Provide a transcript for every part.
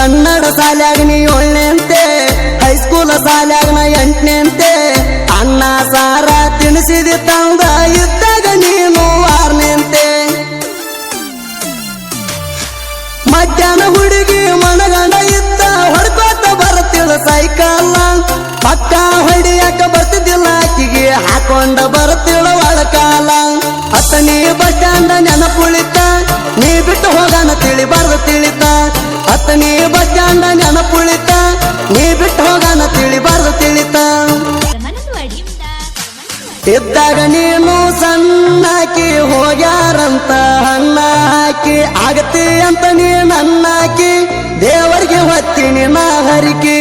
ಕನ್ನಡ ಶಾಲ್ಯಾಗ ನೀ ಏಳನೆಂತೆ ಹೈಸ್ಕೂಲ್ ಶಾಲ್ಯಾಗ ನಾ ಎಂಟ್ನೆಂತೆ ಅನ್ನ, ಸಾರ ತಿನಿಸಿದಿ ತಂದ, ಇದ್ದಾಗ ನೀನು ಆರ್ನೆಂತೆ ಮಧ್ಯಾಹ್ನ ಹುಡುಗಿ ಹತ್ತನೇ ಬಸ್ ಸ್ಟ್ಯಾಂಡ್ ನೆನಪುಳಿತ ನೀ ಬಿಟ್ಟು ಹೋಗಣ ತಿಳಿಬಾರ್ದು ತಿಳಿತ. ಇದ್ದಾಗ ನೀನು ಸಣ್ಣಾಕಿ ಹೋಗ್ಯಾರಂತ ಹಣ್ಣ ಹಾಕಿ ಆಗತಿ ಅಂತ ನೀ ನನ್ನಾಕಿ ದೇವರಿಗೆ ಹೊತ್ತೀನಿ ನಾ ಹರಿಕೆ.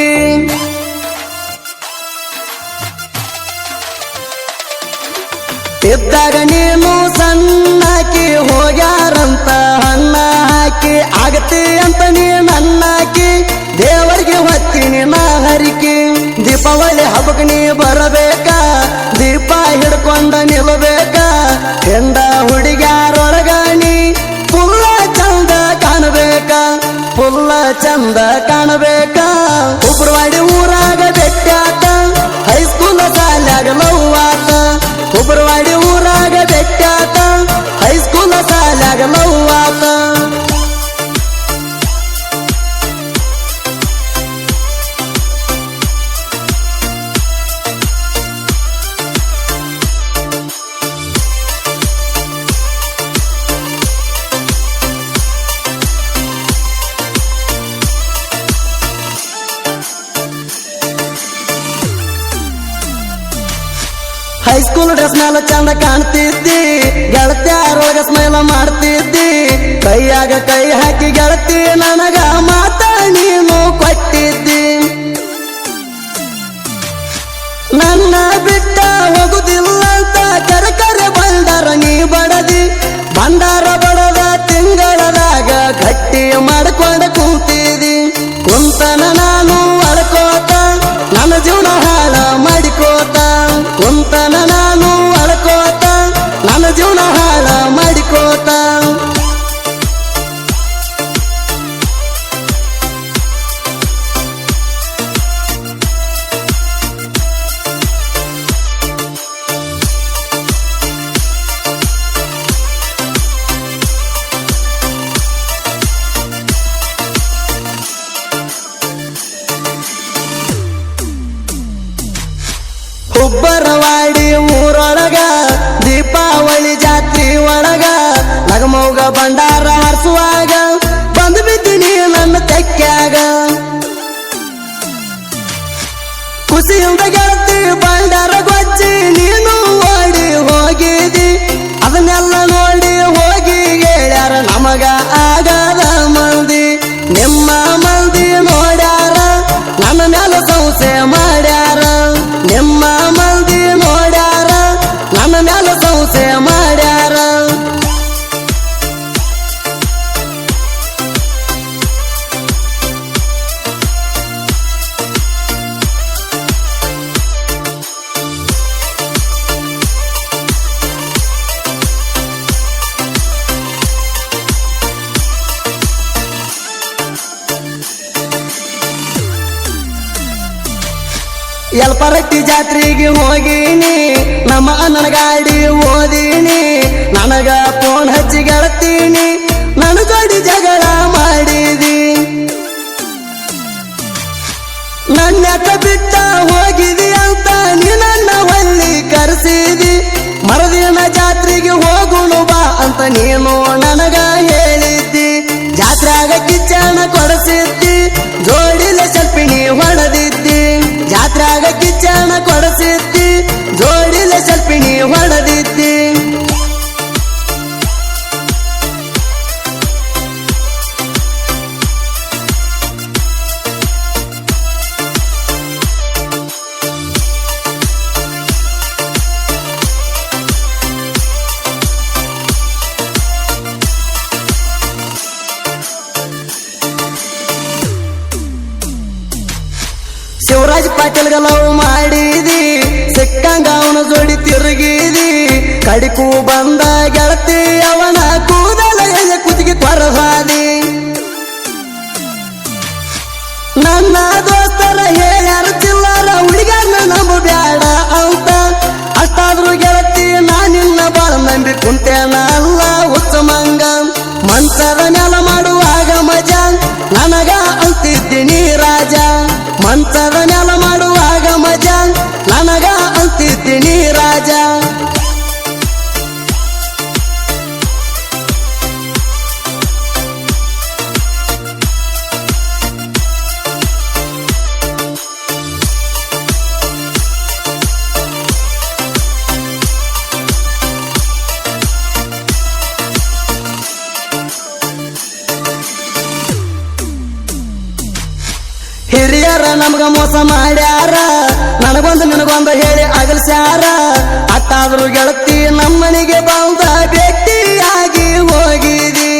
ಇದ್ದಾಗ ನೀನು ಸಣ್ಣಾಕಿ ಹೋಗ್ಯಾರಂತ ಹಣ್ಣ ಹಾಕಿ ಆಗತಿ ಅಂತ ನೀ ನನ್ನಾಕಿ ದೇವರಿಗೆ ಹೊತ್ತೀನಿ ಮಾ ಹರಿಕೆ. ದೀಪಾವಳಿ ಹಬ್ಬಕ್ಕೆ ನೀ ಬರಬೇಕಾ? ದೀಪ ಹಿಡ್ಕೊಂಡ ನಿಲ್ಲಬೇಕಾ? ಎಂದ ಹುಡುಗ್ಯಾರೊಳಗ ನೀ ಪುಲ್ಲ ಚಂದ ಕಾಣಬೇಕ? ಪುಲ್ಲ ಚಂದ ಕಾಣಬೇಕಾ? ಉಬ್ರವಾಡಿ ಊರಾಗ ಬೆಟ್ಟಾತ ಹೈಸ್ಕೂಲ್ ಶಾಲ್ಯಾಗ ಆತ ಉಬ್ರವಾಡಿ ಚಂದ ಕಾಣ್ತಿದ್ದಿ. ಗೆಳತ್ಯಾರೋಗ ಸ್ಮೈಲ ಮಾಡ್ತಿದ್ದಿ. ಕೈಯಾಗ ಕೈ ಹಾಕಿ ಗೆಳತಿ, ನನಗ ಮಾತ ನೀನು ಕೊಟ್ಟಿದ್ದಿ. ನನ್ನ ಬಿಟ್ಟ ಹೋಗುದಿಲ್ಲ ಅಂತ ಕರೆ ಬಂಡಾರ ನೀ ಬಡದಿ. ಬಂದಾರ ಬಡದ ತಿಂಗಳದಾಗ ಗಟ್ಟಿ ಮಾಡ್ಕೊಂಡ ಭಂಡಾರ ಹರಿಸುವಾಗ ಎಲ್ಪರಟ್ಟಿ ಜಾತ್ರೆಗೆ ಹೋಗಿನಿ. ನಮ್ಮ ಅಣ್ಣನ ಗಾಡಿ ಓದಿನಿ. ನನಗ ಫೋನ್ ಹಚ್ಚಿ ಗೆಳತೀನಿ ನನ್ನ ಜೋಡಿ ಜಗಳ ಮಾಡಿದಿ. ನನ್ನ ಬಿಟ್ಟ ಹೋಗಿದಿ. ಶಿವರಾಜ್ ಪಾಟೀಲ್ ಲವ್ ಮಾಡಿದಿ ಸಿಕ್ಕಂಗ ಅವನ ಜೋಡಿ ತಿರುಗಿದಿ ಕಡಿಕು ಬಂದ ಗೆಳತಿ ಹಿರಿಯರ ನಮ್ಗ ಮೋಸ ಮಾಡ್ಯಾರ. ನನಗೊಂದು ನಿನಗೊಂದು ಹೇಳಿ ಅಗಲ್ಸ್ಯಾರ. ಅತ್ತಾದ್ರೂ ಗೆಳತಿ ನಮ್ಮನಿಗೆ ಬಂದ ವ್ಯಕ್ತಿಯಾಗಿ ಹೋಗಿದಿ.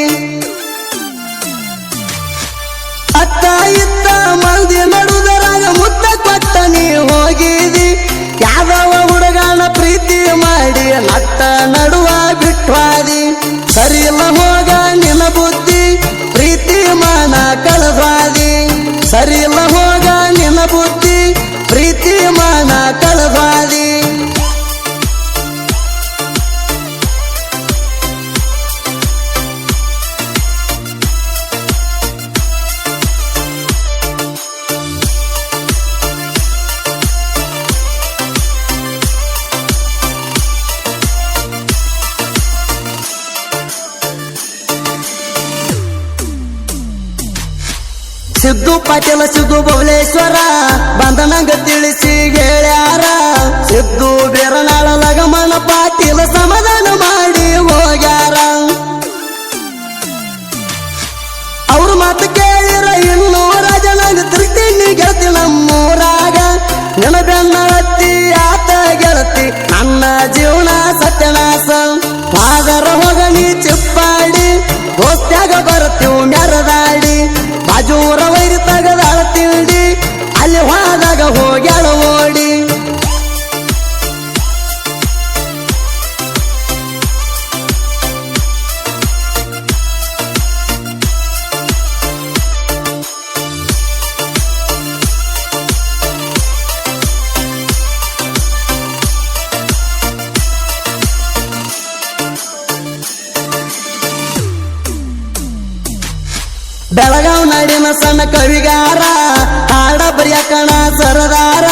ಅತ್ತ ಇತ್ತ ಮಂದಿ ನಡುದರಾಗ ಮುತ್ತ ಕೊಟ್ಟ ನೀ ಹೋಗಿದಿ. ಯಾದವ ಹುಡುಗನ ಪ್ರೀತಿ ಮಾಡಿ ಅತ್ತ ನಡುವ ಬಿಟ್ವಾದಿ. ಸರಿ ಇಲ್ಲ ಹೋಗ ನಿನ್ನ ಬುದ್ಧಿ ಪ್ರೀತಿ ಮಾನ ಕಳಸಾದಿ ಸರಿ ಸಿದ್ದು ಪಾಟೀಲ ಸಿದ್ದು ಬಬಲೇಶ್ವರ ಬಂದನಂಗ ತಿಳಿಸಿ ಹೇಳ್ಯಾರ. ಬೆಳಗಾವ್ ನಾಡಿನ ಸಣ್ಣ ಕವಿಗಾರ ಹಾಡ ಬರಿಯಕಣ ಸರದಾರ.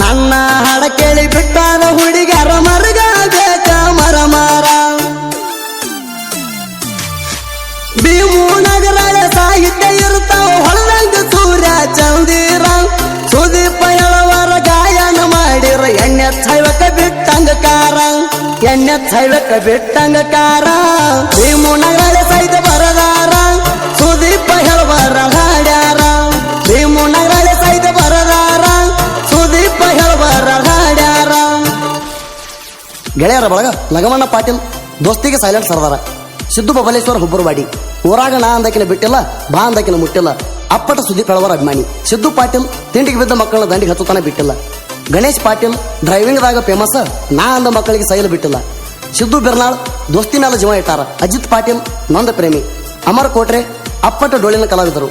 ನನ್ನ ಹಾಡ ಕೇಳಿ ಬಿಟ್ಟಾರ ಹುಡುಗಾರ ಮರಗ ಬೇಕ ಮರ ಮಾರ ಭೀಮು ನಗರ ಸಾಹಿತ್ಯ ಇರುತ್ತಾವ ಹೊಳದಂಗ ಸೂರ್ಯ ಚಂದೀರ. ಸುದೀಪ ಎಳವರ ಗಾಯನ ಮಾಡಿರ, ಎಣ್ಣೆ ಚೈವಕ ಬಿಟ್ಟಂಗ ಕಾರ ಎಣ್ಣೆ ಚೈವಕ ಬಿಟ್ಟಂಗ ಕಾರ ಭೀಮು ನಗರ ಸಾಹಿತ್ಯ ಗೆಳೆಯರ ಬಳಗ ಲಗಮಣ್ಣ ಪಾಟೀಲ್ ದೋಸ್ತಿಗೆ ಸೈಲೆಂಟ್ ಸರ್ದಾರ. ಸಿದ್ದು ಬಬಲೇಶ್ವರ ಹುಬ್ಬರವಾಡಿ. ಊರಾಗ ನಾ ಅಂದಕಿನ ಬಿಟ್ಟಿಲ್ಲ, ಬಾ ಅಂದಕಿನ ಮುಟ್ಟಿಲ್ಲ. ಅಪ್ಪಟ ಸುದೀಪ್ ಕಳವರ ಅಭಿಮಾನಿ. ಸಿದ್ದು ಪಾಟೀಲ್ ತಿಂಡಿಗೆ ಬಿದ್ದ ಮಕ್ಕಳನ್ನ ದಂಡಿಗೆ ಹತ್ತುತ್ತಾನೆ ಬಿಟ್ಟಿಲ್ಲ. ಗಣೇಶ್ ಪಾಟೀಲ್ ಡ್ರೈವಿಂಗ್ದಾಗ ಫೇಮಸ್ ನಾ ಅಂದ ಮಕ್ಕಳಿಗೆ ಸೈಲು ಬಿಟ್ಟಿಲ್ಲ. ಸಿದ್ದು ಬಿರ್ನಾಳ್ ದೋಸ್ತಿ ಮೇಲೆ ಜೀವ ಇಟ್ಟಾರ. ಅಜಿತ್ ಪಾಟೀಲ್ ನೊಂದ ಪ್ರೇಮಿ. ಅಮರ್ ಕೋಟ್ರೆ ಅಪ್ಪಟ ಡೋಳಿನ ಕಲಾವಿದರು.